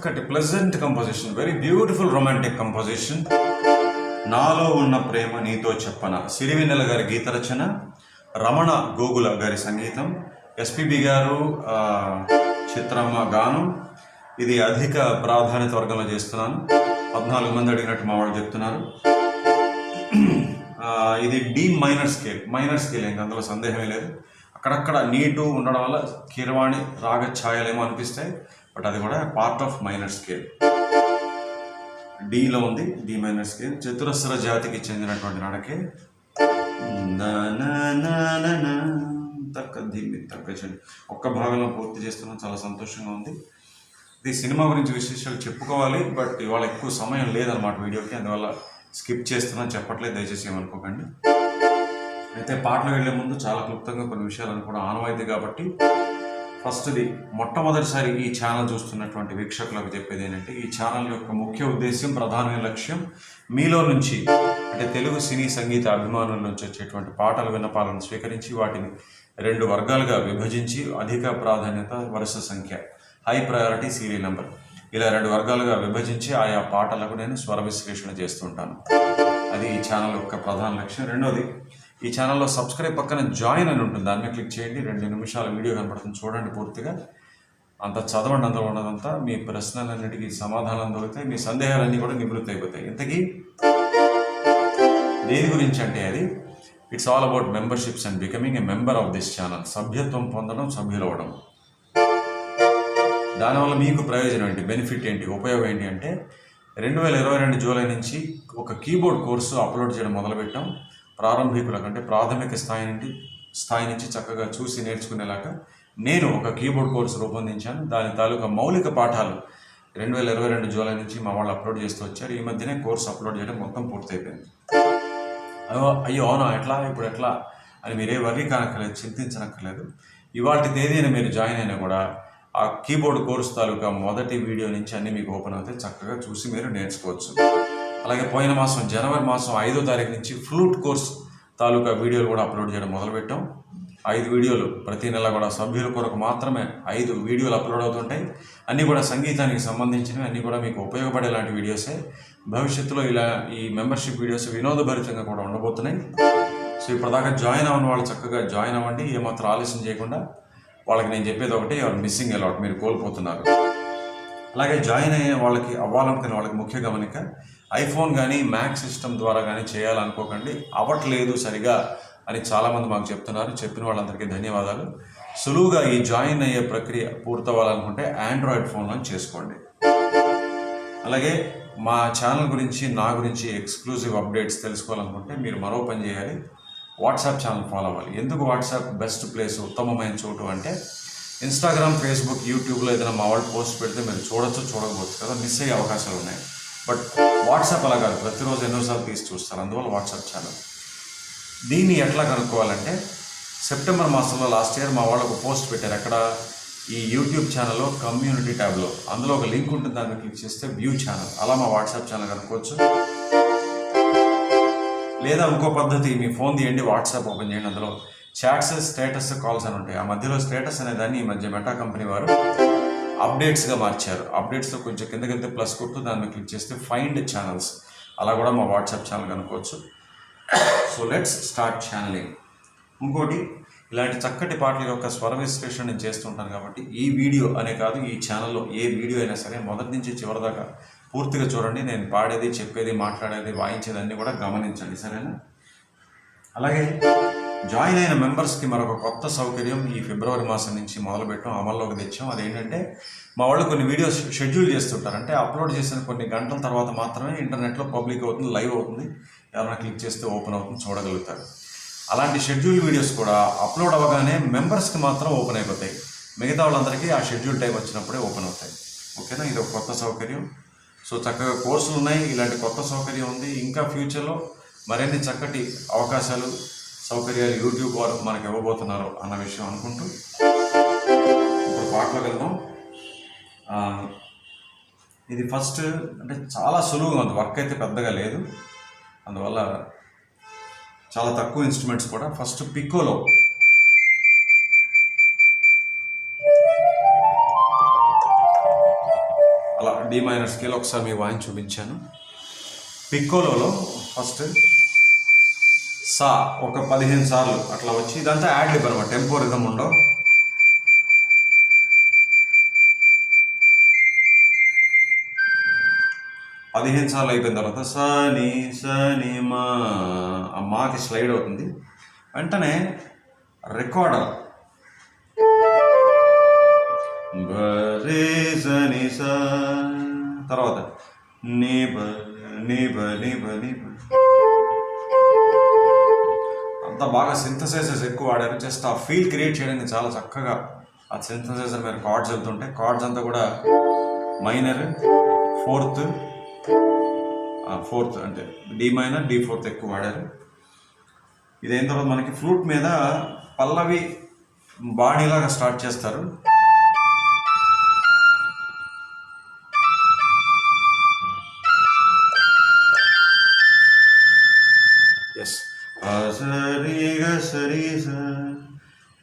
చక్కటి pleasant composition very beautiful romantic composition నాలో ఉన్న ప్రేమ నీతో చెప్పన. సిరివెన్నెల గారి గీత రచన రమణ గోగుల గారి సంగీతం ఎస్పిబి గారు చిత్రమ్మ గానం. ఇది అధిక ప్రాధాన్యత వర్గంలో చేస్తున్నాను. పద్నాలుగు మంది అడిగినట్టు మా వాళ్ళు చెప్తున్నారు. ఇది D minor scale minor scale ఇంకా అందులో సందేహమే లేదు. అక్కడక్కడ నీటు ఉండడం వల్ల కీరవాణి రాగ ఛాయలేమో అనిపిస్తాయి. బట్ అది కూడా పార్ట్ ఆఫ్ మైనర్ స్కేల్. డిలో ఉంది డి మైనర్ స్కేల్. చతురస్ర జాతికి చెందినటువంటి నడకే తక్క దీన్ని తక్క ఒక్క భాగంలో పూర్తి చేస్తున్నాం చాలా సంతోషంగా ఉంది. ఇది సినిమా గురించి విశేషాలు చెప్పుకోవాలి బట్ ఇవాళ ఎక్కువ సమయం లేదన్నమాట వీడియోకి అందువల్ల స్కిప్ చేస్తున్నాను చెప్పట్లేదు దయచేసి ఏమనుకోకండి. అయితే పాటలు వెళ్ళే ముందు చాలా క్లుప్తంగా కొన్ని విషయాలను కూడా ఆనవాయితీ కాబట్టి ఫస్ట్ది మొట్టమొదటిసారి ఈ ఛానల్ చూస్తున్నటువంటి వీక్షకులకు చెప్పేది ఏంటంటే ఈ ఛానల్ యొక్క ముఖ్య ఉద్దేశ్యం ప్రధానమైన లక్ష్యం మీలో నుంచి అంటే తెలుగు సినీ సంగీత అభిమానుల నుంచి వచ్చేటువంటి పాటల విన్నపాలను స్వీకరించి వాటిని రెండు వర్గాలుగా విభజించి అధిక ప్రాధాన్యత వరుస సంఖ్య హై ప్రయారిటీ సీరియల్ నెంబర్ ఇలా రెండు వర్గాలుగా విభజించి ఆయా పాటలకు నేను స్వర విశ్లేషణ చేస్తుంటాను అది ఈ ఛానల్ యొక్క ప్రధాన లక్ష్యం. రెండోది ఈ ఛానల్లో సబ్స్క్రైబ్ పక్కన జాయిన్ అని ఉంటుంది. దాన్ని క్లిక్ చేయండి. రెండు నిమిషాల వీడియో కనపడుతుంది చూడండి పూర్తిగా. అంత చదవండి అందులో ఉన్నదంతా మీ ప్రశ్నలన్నిటికీ సమాధానం దొరుకుతాయి. మీ సందేహాలన్నీ కూడా నివృత్తి అయిపోతాయి. ఇంతకీ దేని గురించి అంటే అది? It's all about memberships and becoming a member of this channel సభ్యత్వం పొందడం సభ్యులవడం దానివల్ల మీకు ప్రయోజనం ఏంటి? బెనిఫిట్ ఏంటి? ఉపయోగం ఏంటి అంటే రెండు వేల ఇరవై రెండు జూలై నుంచి ఒక కీబోర్డ్ కోర్సు అప్లోడ్ చేయడం మొదలుపెట్టాం. ప్రారంభికులకు అంటే ప్రాథమిక స్థాయి నుండి స్థాయి నుంచి చక్కగా చూసి నేర్చుకునేలాగా నేను ఒక కీబోర్డ్ కోర్సు రూపొందించాను. దాని తాలూకా మౌలిక పాఠాలు రెండు వేల ఇరవై రెండు జూలై నుంచి మా వాళ్ళు అప్లోడ్ చేస్తూ వచ్చారు. ఈ మధ్యనే కోర్సు అప్లోడ్ చేయడం మొత్తం పూర్తయిపోయింది. అయ్యో అయ్యో అవునా? ఎట్లా? ఇప్పుడు ఎట్లా? అని మీరే వర్రీ కానక్కర్లేదు చింతించనక్కర్లేదు. ఇవాటి తేదీన మీరు జాయిన్ అయినా కూడా ఆ కీబోర్డ్ కోర్స్ తాలూకా మొదటి వీడియో నుంచి అన్ని మీకు ఓపెన్ అవుతాయి. చక్కగా చూసి మీరు నేర్చుకోవచ్చు. అలాగే పోయిన మాసం జనవరి మాసం ఐదో తారీఖు నుంచి ఫ్లూట్ కోర్స్ తాలూకా వీడియోలు కూడా అప్లోడ్ చేయడం మొదలుపెట్టాం. ఐదు వీడియోలు ప్రతి నెల కూడా సభ్యుల కొరకు మాత్రమే ఐదు వీడియోలు అప్లోడ్ అవుతుంటాయి. అన్నీ కూడా సంగీతానికి సంబంధించినవి అన్నీ కూడా మీకు ఉపయోగపడేలాంటి వీడియోసే. భవిష్యత్తులో ఇలా ఈ మెంబర్షిప్ వీడియోస్ వినోదభరితంగా కూడా ఉండబోతున్నాయి. సో ఇప్పటిదాకా జాయిన్ అవ్వని వాళ్ళు చక్కగా జాయిన్ అవ్వండి ఏమాత్రం ఆలస్యం చేయకుండా. వాళ్ళకి నేను చెప్పేది ఒకటి ఆర్ మిస్సింగ్ అలాట్ మీరు కోల్పోతున్నారు. అలాగే జాయిన్ అయ్యే వాళ్ళకి అవ్వాలనుకునే వాళ్ళకి ముఖ్య గమనిక ఐఫోన్ కానీ మ్యాక్ సిస్టమ్ ద్వారా కానీ చేయాలనుకోకండి. అవ్వట్లేదు సరిగా అని చాలామంది మాకు చెప్తున్నారు. చెప్పిన వాళ్ళందరికీ ధన్యవాదాలు. సులువుగా ఈ జాయిన్ అయ్యే ప్రక్రియ పూర్తవ్వాలనుకుంటే ఆండ్రాయిడ్ ఫోన్లో చేసుకోండి. అలాగే మా ఛానల్ గురించి నా గురించి ఎక్స్క్లూజివ్ అప్డేట్స్ తెలుసుకోవాలనుకుంటే మీరు మరో పని చేయాలి. వాట్సాప్ ఛానల్ ఫాలో అవ్వాలి. ఎందుకు వాట్సాప్ బెస్ట్ ప్లేస్ ఉత్తమమైన చోటు అంటే ఇన్స్టాగ్రామ్ ఫేస్బుక్ యూట్యూబ్లో ఏదైనా మా వాళ్ళు పోస్ట్ పెడితే మీరు చూడొచ్చు చూడకపోవచ్చు కదా. మిస్ అయ్యే అవకాశాలు ఉన్నాయి. బట్ వాట్సాప్ అలా కాదు ప్రతిరోజు ఎన్నోసార్లు తీసి చూస్తారు. అందువల్ల వాట్సాప్ ఛానల్. దీన్ని ఎట్లా కనుక్కోవాలంటే సెప్టెంబర్ మాసంలో లాస్ట్ ఇయర్ మా వాళ్ళు ఒక పోస్ట్ పెట్టారు. అక్కడ ఈ యూట్యూబ్ ఛానల్లో కమ్యూనిటీ ట్యాబ్లో. అందులో ఒక లింక్ ఉంటుంది దాన్ని క్లిక్ చేస్తే వ్యూ ఛానల్. అలా మా వాట్సాప్ ఛానల్ కనుక్కోవచ్చు. లేదా ఇంకో పద్ధతి మీ ఫోన్ తీయండి వాట్సాప్ ఓపెన్ చేయండి. అందులో చాట్స్ స్టేటస్ కాల్స్ అని ఉంటాయి. ఆ మధ్యలో స్టేటస్ అనే దాన్ని ఈ మధ్య మెటా కంపెనీ వారు అప్డేట్స్గా మార్చారు. అప్డేట్స్లో కొంచెం కింద కింద ప్లస్ కొడుతూ దాన్ని క్లిక్ చేస్తే ఫైండ్ ఛానల్స్ అలా కూడా మా వాట్సాప్ ఛానల్ కనుక్కోవచ్చు. సో లెట్స్ స్టార్ట్ ఛానలింగ్ ఇంకోటి ఇలాంటి చక్కటి పాటల యొక్క స్వర విశ్లేషణ నేను చేస్తుంటాను కాబట్టి ఈ వీడియో అనే కాదు ఈ ఛానల్లో ఏ వీడియో అయినా సరే మొదటి నుంచి చివరి దాకా పూర్తిగా చూడండి. నేను పాడేది చెప్పేది మాట్లాడేది వాయించేది అన్నీ కూడా గమనించండి. సరేనా? అలాగే జాయిన్ అయిన మెంబర్స్కి మరొక కొత్త సౌకర్యం ఈ ఫిబ్రవరి మాసం నుంచి మొదలుపెట్టాం అమల్లోకి తెచ్చాం. అదేంటంటే మా వాళ్ళు కొన్ని వీడియోస్ షెడ్యూల్ చేస్తుంటారు. అంటే అప్లోడ్ చేసిన కొన్ని గంటల తర్వాత మాత్రమే ఇంటర్నెట్లో పబ్లిక్ అవుతుంది లైవ్ అవుతుంది. ఎవరైనా క్లిక్ చేస్తే ఓపెన్ అవుతుంది చూడగలుగుతారు. అలాంటి షెడ్యూల్ వీడియోస్ కూడా అప్లోడ్ అవ్వగానే మెంబర్స్కి మాత్రం ఓపెన్ అయిపోతాయి. మిగతా వాళ్ళందరికీ ఆ షెడ్యూల్ టైం వచ్చినప్పుడే ఓపెన్ అవుతాయి. ఓకేనా? ఇది ఒక కొత్త సౌకర్యం. సో చక్కగా కోర్సులు ఉన్నాయి. ఇలాంటి కొత్త సౌకర్యం ఉంది. ఇంకా ఫ్యూచర్లో మరిన్ని చక్కటి అవకాశాలు సౌకర్యాలు యూట్యూబ్ వారు మనకు ఇవ్వబోతున్నారు అన్న విషయం అనుకుంటూ ఇప్పుడు పాటలోకి వెళ్దాం. ఇది ఫస్ట్ అంటే చాలా సులువుగా ఉంది. వర్క్ అయితే పెద్దగా లేదు. అందువల్ల చాలా తక్కువ ఇన్స్ట్రుమెంట్స్ కూడా. ఫస్ట్ పికోలో అలా డి మైనర్ స్కేల్ ఒకసారి మీకు వాయించి చూపించాను. పిక్కోలోలో ఫస్ట్ సా ఒక పదిహేను సార్లు అట్లా వచ్చి ఇదంతా యాడ్ లిప్ అనమాట. టెంపో రిధం ఉండవు. పదిహేను సార్లు అయిపోయిన తర్వాత సని సని మా ఆ మాకి స్లైడ్ అవుతుంది. వెంటనే రికార్డర్ బరే సని సా తర్వాత నిబ నిబ నిబ నిబ అంతా బాగా సింథసైజర్స్ ఎక్కువ వాడారు. జస్ట్ ఆ ఫీల్ క్రియేట్ చేయడానికి చాలా చక్కగా ఆ సింథసైజర్ మీద కార్డ్స్ వెళ్తుంటే కార్డ్స్ అంతా కూడా మైనర్ ఫోర్త్ ఫోర్త్ అంటే డి మైనర్ డి ఫోర్త్ ఎక్కువ వాడారు. ఇది అయిన తర్వాత మనకి ఫ్లూట్ మీద పల్లవి బాడీలాగా స్టార్ట్ చేస్తారు.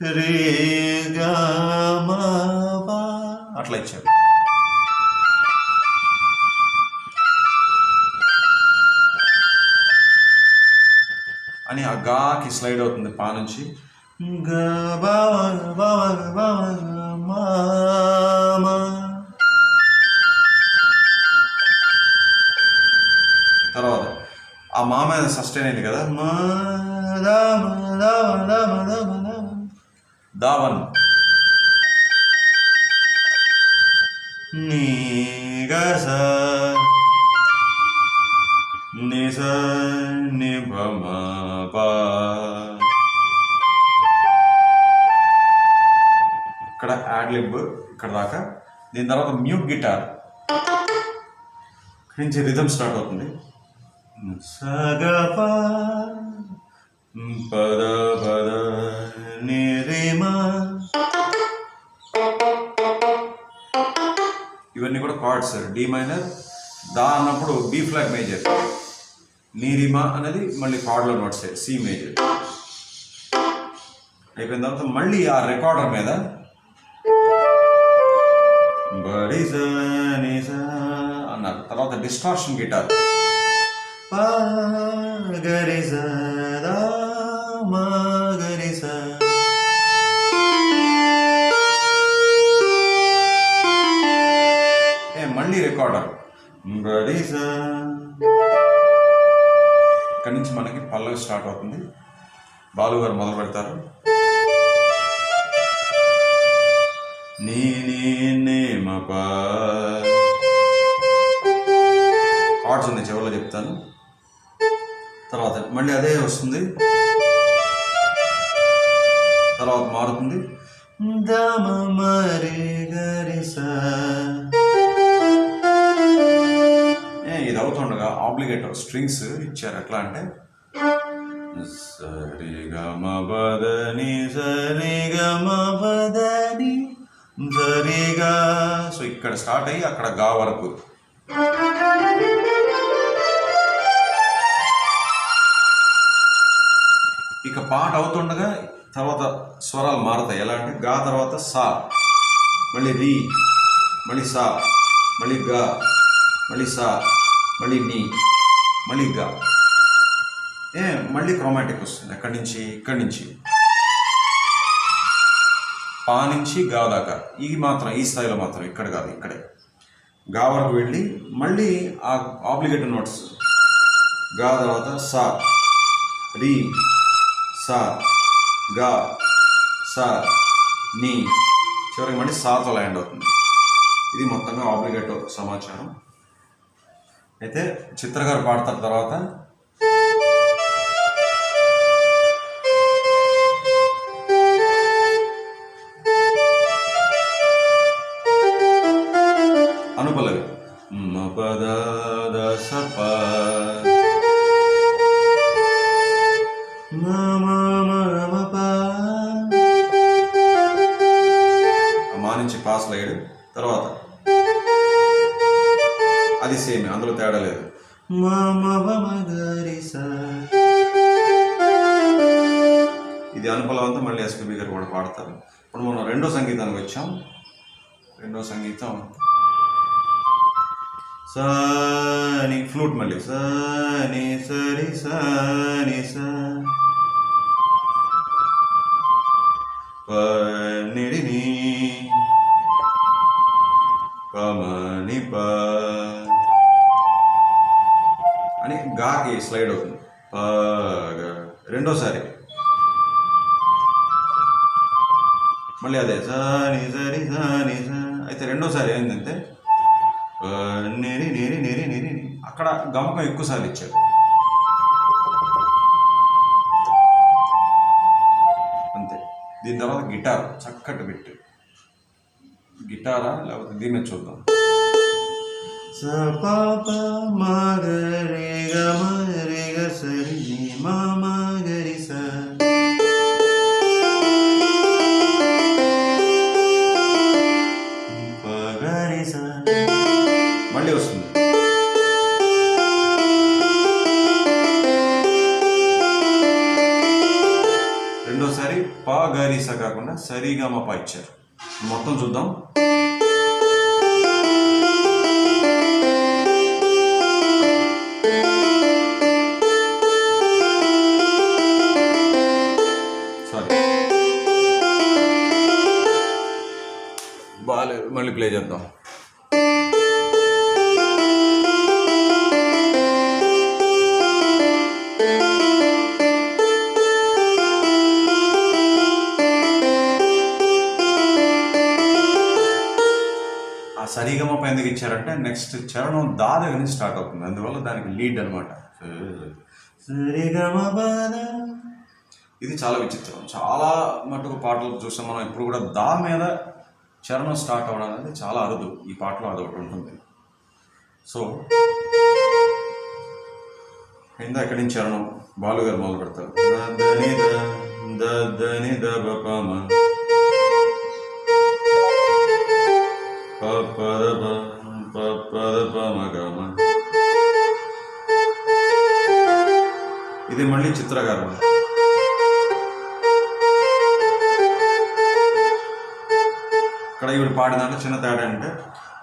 రే అట్లా ఇచ్చారు. అని ఆ గాకి స్లైడ్ అవుతుంది పా నుంచి. తర్వాత ఆ మామ సస్టైన్ అయింది కదా. మా ధావన్. దావన్ నీ గ స ని స ఇక్కడ యాడ్ లిబ్ ఇక్కడ దాకా. దీని తర్వాత మ్యూట్ గిటార్ ఇక్కడి నుంచి రిథమ్ స్టార్ట్ అవుతుంది. సగ పద పద ఇవన్నీ కూడా కార్డ్స్ డి మైనర్ దా అన్నప్పుడు బి ఫ్లాగ్ మేజర్. నీరిమా అనేది మళ్ళీ కార్డ్లో నోట్స్ సి మేజర్. అయిపోయిన తర్వాత మళ్ళీ ఆ రికార్డర్ మీద బడి అన్నారు. తర్వాత డిస్టార్షన్ గిటార్. పా మళ్ళీ రికార్డర్ బడి ఇక్కడి నుంచి మనకి పల్లవి స్టార్ట్ అవుతుంది. బాలు గారు మొదలు పెడతారు. నీ కార్డ్స్ ఉంది చివరిలో చెప్తాను. తర్వాత మళ్ళీ అదే వస్తుంది. తర్వాత మారుతుంది. దమ మరి గరి ఇది అవుతుండగా ఆబ్లిగేటర్ స్ట్రింగ్స్ ఇచ్చారు. ఎట్లా అంటే సరిగమ బదని సరిగమ బదని సరిగా. సో ఇక్కడ స్టార్ట్ అయ్యి అక్కడ గా వరకు. ఇక పాట అవుతుండగా తర్వాత స్వరాలు మారుతాయి. ఎలా అంటే గా తర్వాత సా మళ్ళీ రీ మళ్ళీ సా మళ్ళీ గా మళ్ళీ సా. మళ్ళీ నీ మళ్ళీ గా. ఏ మళ్ళీ క్రోమాటిక్ వస్తుంది. అక్కడి నుంచి ఇక్కడి నుంచి. పా నుంచి గా దాకా. ఇది మాత్రం ఈ స్థాయిలో మాత్రం ఇక్కడ కాదు ఇక్కడే. గా వరకు వెళ్ళి మళ్ళీ ఆ ఆబ్లిగేటెడ్ నోట్స్గా తర్వాత సా రీ సా గా సా నీ. చివరికి మళ్ళీ సాతో ల్యాండ్ అవుతుంది. ఇది మొత్తంగా ఆబ్లిగేట్ సమాచారం. అయితే చిత్ర గారు పాడతారు తర్వాత అది సేమ్ అందులో తేడా లేదు. ఇది అనుపలవంతా మళ్ళీ ఎస్పీబీ గారు కూడా పాడతారు. ఇప్పుడు మనం రెండో సంగీతానికి వచ్చాం. రెండో సంగీతం. సని ఫ్లూట్ మళ్ళీ. సని సరి సని స. పనిరిని పమని ప. గాకి స్లైడ్ అవుతుంది. రెండోసారి. మళ్ళీ అదే. సని సరి సని అయితే రెండోసారి ఏంటంటే నేరి నేరి నేరి నేరి అక్కడ గమకం ఎక్కువసార్లు ఇచ్చారు అంతే. దీని తర్వాత గిటార్ చక్కటి బిట్ గిటారా? లేకపోతే దీన్ని చూద్దాం. పాప మగరి గ మరి గ సరి ని మా మగరి స పగరి స మళ్ళీ వస్తుంది రెండోసారి పా గారీసా కాకుండా సరిగా మా పా ఇచ్చారు. మొత్తం చూద్దాం. బాగాలేదు మళ్ళీ ప్లే చేద్దాం. ఆ సరిగమ ఎందుకు ఇచ్చారంటే నెక్స్ట్ చరణం దా దగ్గర నుంచి స్టార్ట్ అవుతుంది. అందువల్ల దానికి లీడ్ అనమాట ఇది చాలా విచిత్రం. చాలా మటుకు పాటలు చూసాం మనం. ఇప్పుడు కూడా దా మీద చరణం స్టార్ట్ అవ్వడం అనేది చాలా అరుదు. ఈ పాటలో అదొకటి ఉంటుంది. సో ఇందా ఎక్కడి నుంచి చరణం? బాలు గారు మొదలు పెడతారు. దని ద ద బ మ. ప ప మ. ఇది మళ్ళీ చిత్రగారు. అక్కడ ఈవిడ పాడిన దాంట్లో చిన్న తేడా అంటే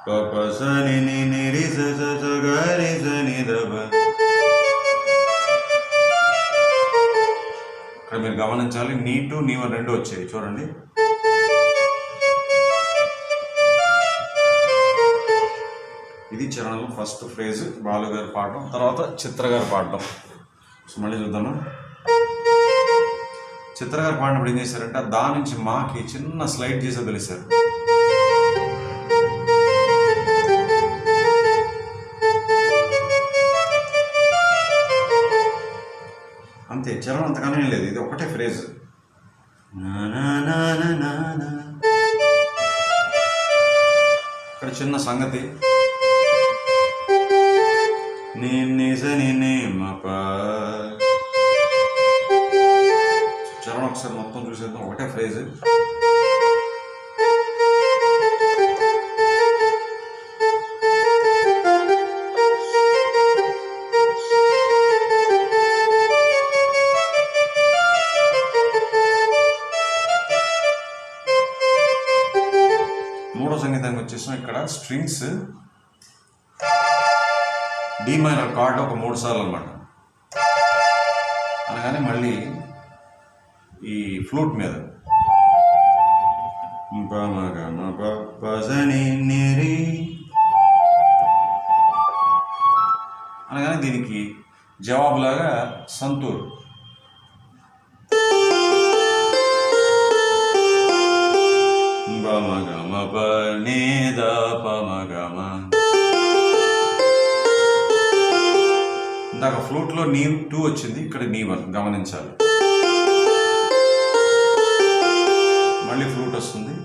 ప ప ఇక్కడ మీరు గమనించాలి నీ టు నీ వన్ రెండు వచ్చాయి చూడండి. ఇది చరణంలో ఫస్ట్ ఫ్రేజ్ బాలు గారు పాడడం తర్వాత చిత్ర గారు పాడడం సో మళ్ళీ చూద్దాము. చిత్ర గారు పాడినప్పుడు ఏం చేశారంటే దాని నుంచి మాకి చిన్న స్లైడ్ చేసి వదిలేశారు. ఇక్కడ చిన్న సంగతి. నీ నిజ ని ఒకసారి మొత్తం చూసేద్దాం. ఒకటే ఫ్రేజ్ కార్డ్ అనమాట అనగానే మళ్ళీ ఈ ఫ్లూట్ మీద. అనగానే దీనికి జవాబులాగా సంతూర్ ఇందాక ఫ్లూట్లో నీ టూ వచ్చింది ఇక్కడ నీ వన్ గమనించాలి. మళ్ళీ ఫ్లూట్ వస్తుంది.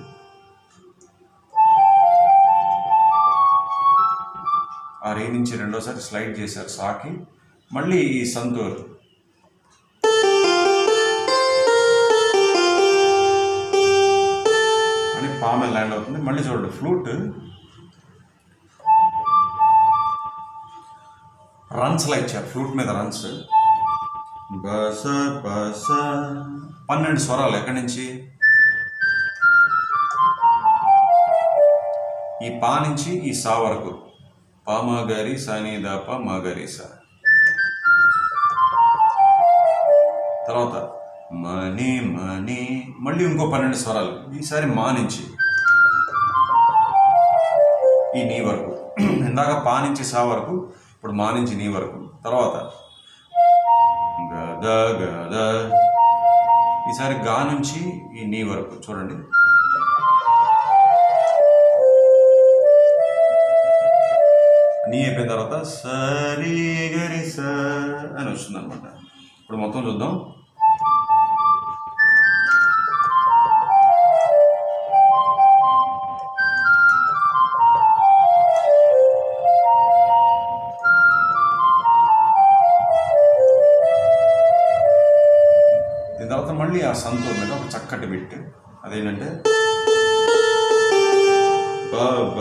ఆ రే నుంచి రెండోసారి స్లైడ్ చేశారు సాకి. మళ్ళీ ఈ సంతూర్. అని పామె ల్యాండ్ అవుతుంది. మళ్ళీ చూడండి ఫ్లూట్ రన్స్లా ఇచ్చారు ఫ్లూట్ మీద రన్స్ బస బస. పన్నెండు స్వరాలు ఎక్కడి నుంచి? ఈ పా నుంచి ఈ సా వరకు. పామగరి సని మా గారి సా. తర్వాత మని మని మళ్ళీ ఇంకో పన్నెండు స్వరాలు. ఈసారి మా నుంచి. ఈ నీ వరకు. ఇందాక పా నుంచి సా వరకు ఇప్పుడు మా నుంచి నీ వరకు. తర్వాత. గద గద ఈసారి గా నుంచి ఈ నీ వరకు. చూడండి. నీ అయిపోయిన తర్వాత సరి గరి స అని వస్తుంది అనమాట ఇప్పుడు మొత్తం చూద్దాం. ఆ సంతూర్ మీద ఒక చక్కటి బిట్ అదేంటంటే? ప ప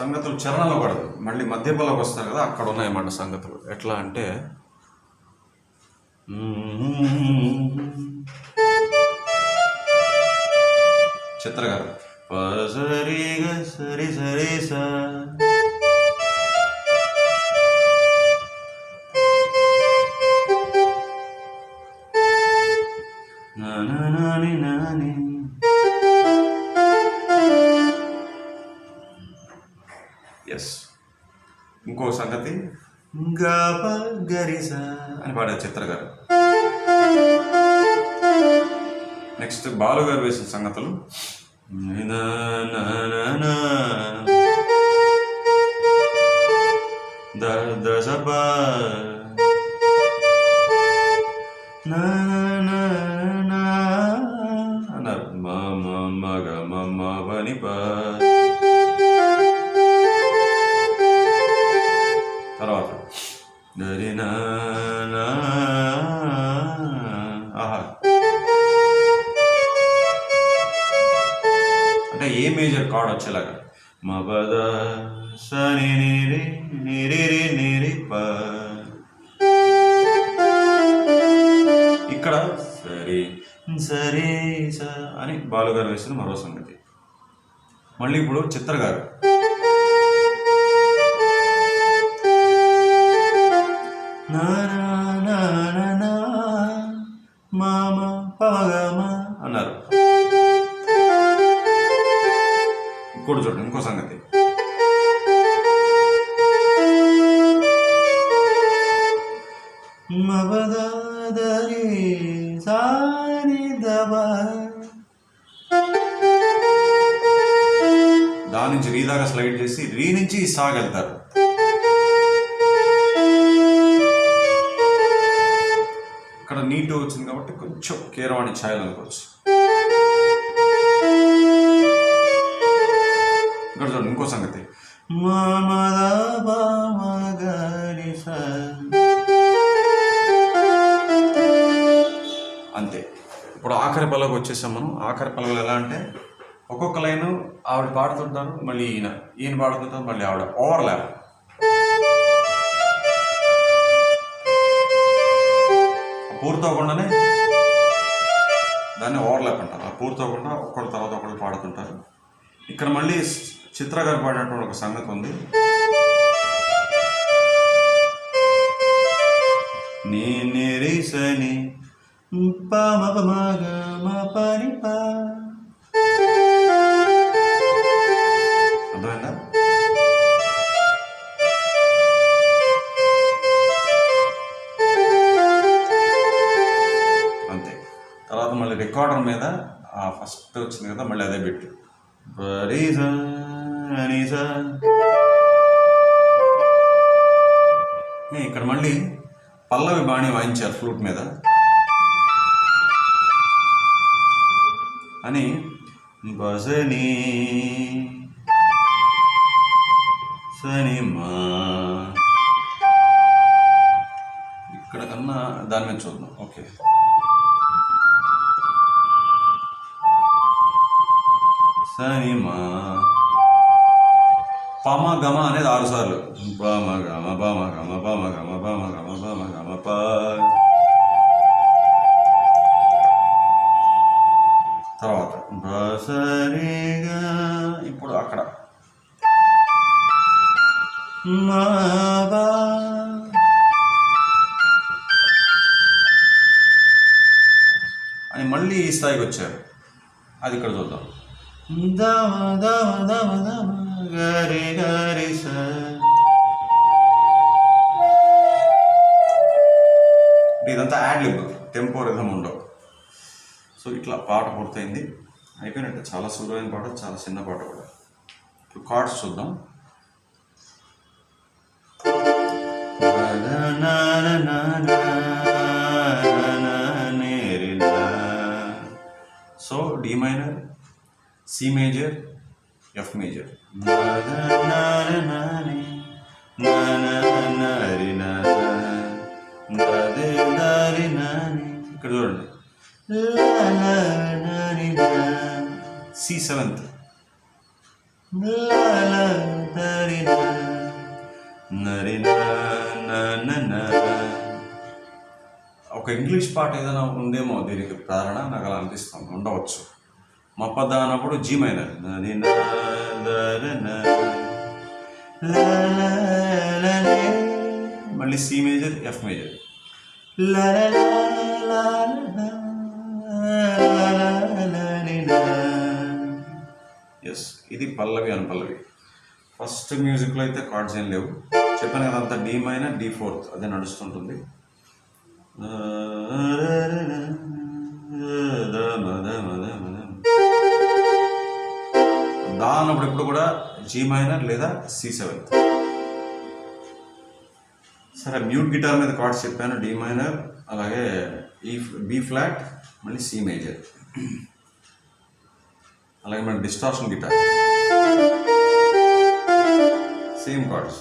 సంగతులు చరణలో పడదు. మళ్ళీ మధ్యపల్లోకి వస్తారు కదా అక్కడ ఉన్నాయన్నమాట సంగతులు. ఎట్లా అంటే చిత్ర గారు సరి సరి సరి సా ఇంకో సంగతి. గప అని పాడారు చిత్ర గారు. నెక్స్ట్ బాలు గారు వేసిన సంగతులు. దశ నా మళ్ళీ ఇప్పుడు చిత్ర గారు. మామ పమగమ అన్నారు. ఇంకోటి చూడండి ఇంకో సంగతి. మబదాదరి సాగలుతారు అక్కడ ఇక్కడ నీట్ వచ్చింది కాబట్టి కొంచెం కీరవాణి ఛాయలు అనుకోవచ్చు. ఇక్కడ చూడండి ఇంకో సంగతి. అంతే. ఇప్పుడు ఆఖరి పల్లవికి వచ్చేసాం మనం. ఆఖరి పల్లవిలో ఎలా అంటే ఒక్కొక్క లైను ఆవిడ పాడుతుంటారు మళ్ళీ ఈయన. ఈయన పాడుకుంటుంది మళ్ళీ ఆవిడ ఓవర్లాప్. పూర్తవకుండానే దాన్ని ఓవర్లాప్ అంటారు. ఆ పూర్తవకుండా ఒకటి తర్వాత ఒకటి పాడుతుంటారు. ఇక్కడ మళ్ళీ చిత్ర గారు పాడినటువంటి ఒక సంగతి ఉంది. నీ నిరీసని ప పని పా రికార్డర్ మీద ఆ ఫస్ట్ వచ్చింది కదా మళ్ళీ అదే బిట్ ఇక్కడ మళ్ళీ పల్లవి బాణి వాయించారు ఫ్లూట్ మీద. అని బజని సని మా ఇక్కడ కన్నా దాని మీద చూద్దాం. ఓకే. సని మా పమ గమ అనేది ఆరు సార్లు. పమ గమ పమ గమ పమ గమ పమ గమ పమ గమ ప. తర్వాత సరిగా ఇప్పుడు అక్కడ. మా అని మళ్ళీ ఈ స్థాయికి వచ్చారు. అది ఇక్కడ చూద్దాం. దమ దమ దమ దమ గరి గరి స ఇదంతా యాడ్ లిబ్ టెంపో రిధం ఉండవు. సో ఇట్లా పాట పూర్తయింది. అయిపోయినట్టు చాలా సులువైన పాట చాలా చిన్న పాట కూడా. ఇప్పుడు కార్డ్స్ చూద్దాం. So D minor C major F major ఇక్కడ చూడండి. సి సెవెంత్ ఒక ఇంగ్లీష్ పాట ఏదైనా ఉందేమో దీనికి ప్రేరణ నాకు అలా అనిపిస్తుంది. ఉండవచ్చు. మపద అన్నప్పుడు జీ మైనర్ మళ్ళీ C major F major S ఇది పల్లవి అని పల్లవి ఫస్ట్ మ్యూజిక్లో అయితే కార్డ్స్ ఏం లేవు చెప్పాను కదా అంత డి మైనర్ డి ఫోర్త్ అదే నడుస్తుంటుంది దా అన్నప్పుడు ఎప్పుడు కూడా జీ మైనర్ లేదా సి సెవెన్ సరే మ్యూట్ గిటార్ మీద కార్డ్స్ చెప్పాను. డి మైనర్ అలాగే ఈ బి ఫ్లాట్ మళ్ళీ సి మేజర్ అలాగే మన distortion guitar same chords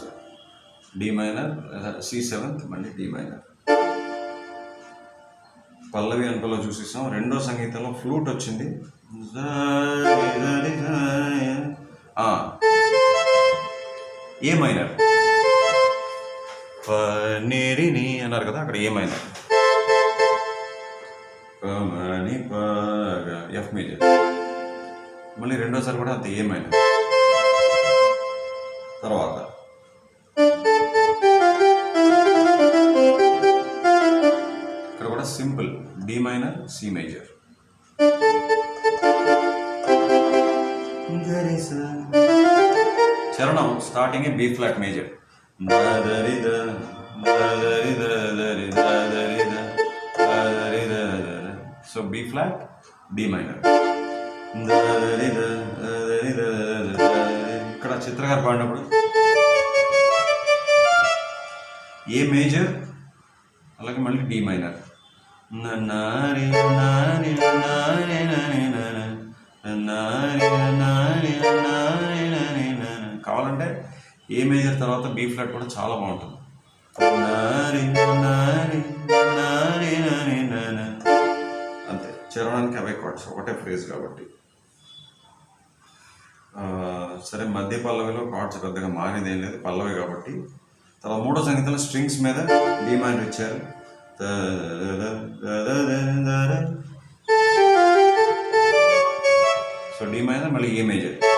D minor లేదా సి సెవెంత్ మళ్ళీ డి మైనర్ పల్లవి అనుకలో చూసేసాం రెండో సంగీతంలో ఫ్లూట్ వచ్చింది. ఏ మైనర్? పనిరిని అన్నారు కదా అక్కడ ఏ మైనర్? ఎఫ్ మేజర్ మళ్ళీ రెండోసారి కూడా అంత ఏ మైనర్? తర్వాత. ఇక్కడ కూడా simple. D minor C major starting B flat major so B flat D minor ఇక్కడ చిత్రకారు పాడినప్పుడు ఏ మేజర్ అలాగే మళ్ళీ డి మైనర్ నారి నారి నారి నారి నారి కావాలంటే ఏ మేజర్ తర్వాత బి ఫ్లాట్ కూడా చాలా బాగుంటుంది. అంతే. చేరడానికి అవే కార్డ్స్ ఒకటే ఫ్రేజ్ కాబట్టి. సరే మధ్య పల్లవిలో కార్డ్స్ పెద్దగా మారేది ఏం లేదు. పల్లవి కాబట్టి. తర్వాత మూడో సంగీతంలో స్ట్రింగ్స్ మీద డిమాండ్ ఇచ్చారు. సో డి మైనర్ మళ్ళీ ఏ మేజర్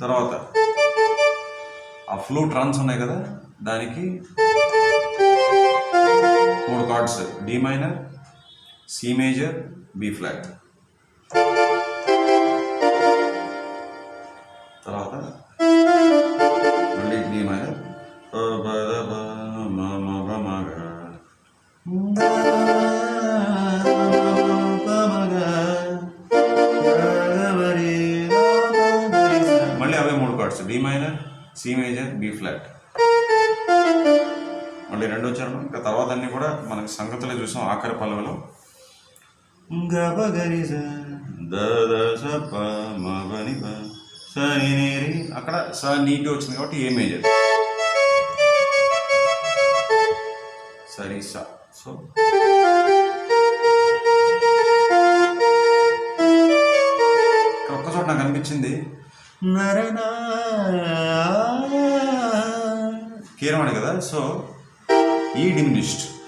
తర్వాత ఆ ఫ్లూ ట్రాన్స్ ఉన్నాయి కదా దానికి మూడు chords D minor C major B flat సంగతులు చూసాం ఆఖరి పల్లవిలో దద ప అక్కడ స నీటి వచ్చింది కాబట్టి ఏ మేజర్ సరి స సో ఒక్క చోట నాకు అనిపించింది నరనా కీరవాణి కదా సో ఈ డిమినిష్డ్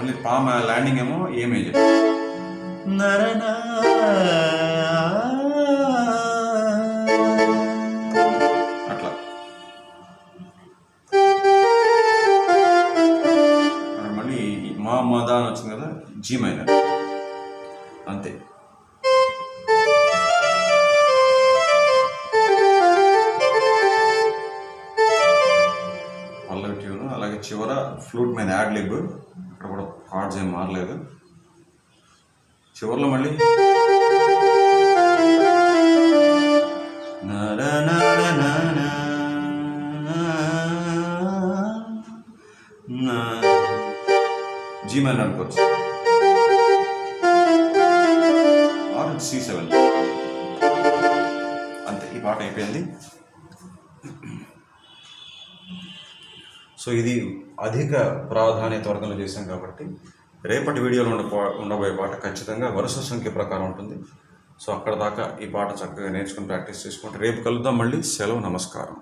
మళ్ళీ పామ ల్యాండింగ్ ఏమో ఏ మేజర్ అట్లా. మళ్ళీ మా మద అని వచ్చింది కదా జీ మైనర్ అంతే. పల్లవి ట్యూన్ అలాగే చివర ఫ్లూట్ మీద యాడ్ లిబ్ పార్ట్స్ ఏం మారలేదు. చివరిలో మళ్ళీ జీమెల్ అనుకోవచ్చు. Or C seven. అంతే ఈ పాట అయిపోయింది. సో ఇది అధిక ప్రాధాన్యత వర్గంలో చేశాం కాబట్టి రేపటి వీడియోలో ఉండ ఉండబోయే పాట ఖచ్చితంగా వరుస సంఖ్య ప్రకారం ఉంటుంది. సో అక్కడ దాకా ఈ పాట చక్కగా నేర్చుకుని ప్రాక్టీస్ చేసుకుంటే రేపు కలుద్దాం మళ్ళీ. సెలవు నమస్కారం.